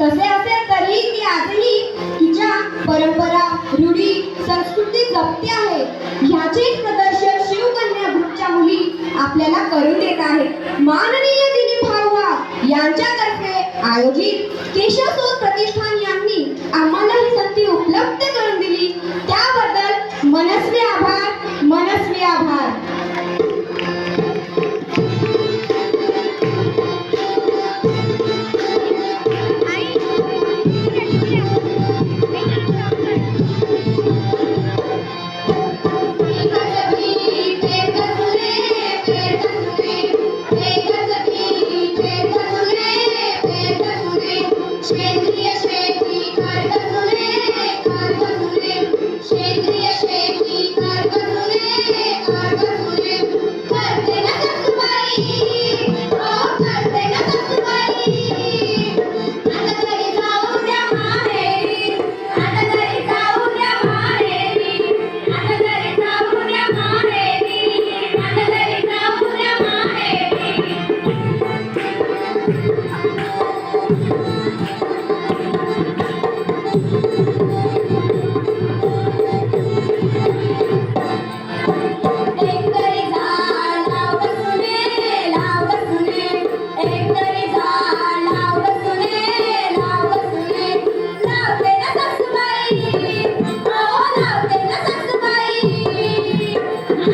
तसे असेल तरी ती आजही तिच्या परंपरा रूढी संस्कृती जपते आहे. ह्याचे प्रदर्शन शिवकन्या ग्रुपच्या मुली आपल्याला करून देत आहेत माननीय दिलीप यांच्या तर्फे आयोजित केशवसोत प्रतिष्ठान यांनी आम्हाला ही संधी उपलब्ध करून दिली. त्याबद्दल मनस्वी आभार मनस्वी आभार.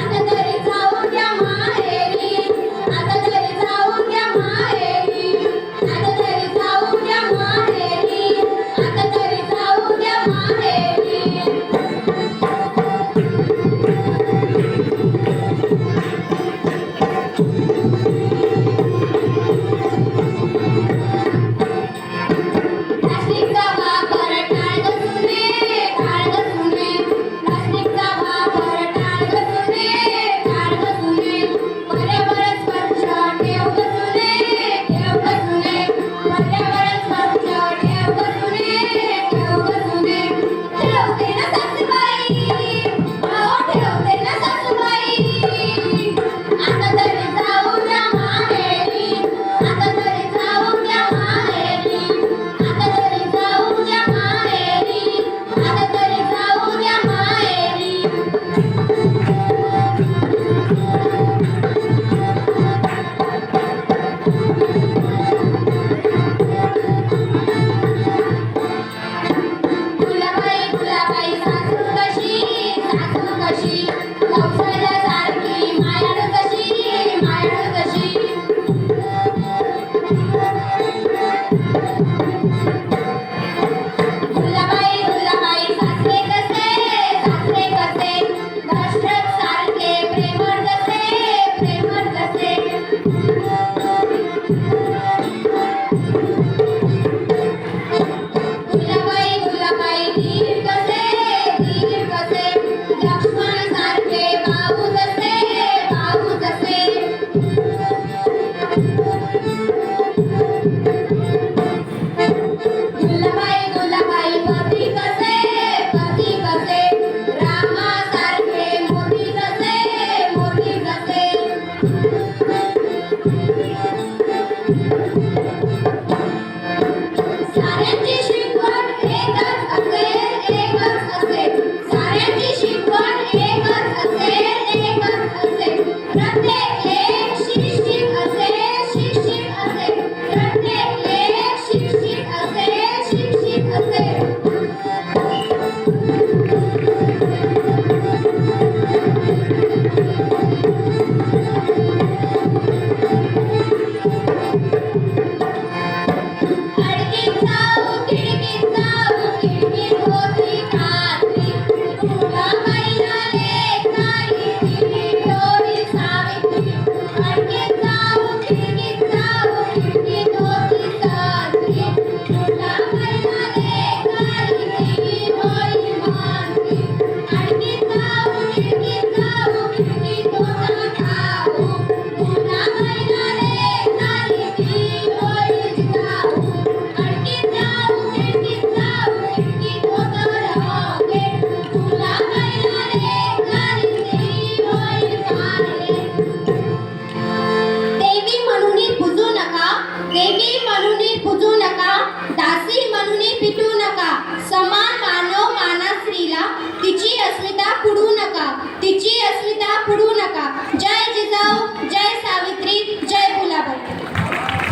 grande Para de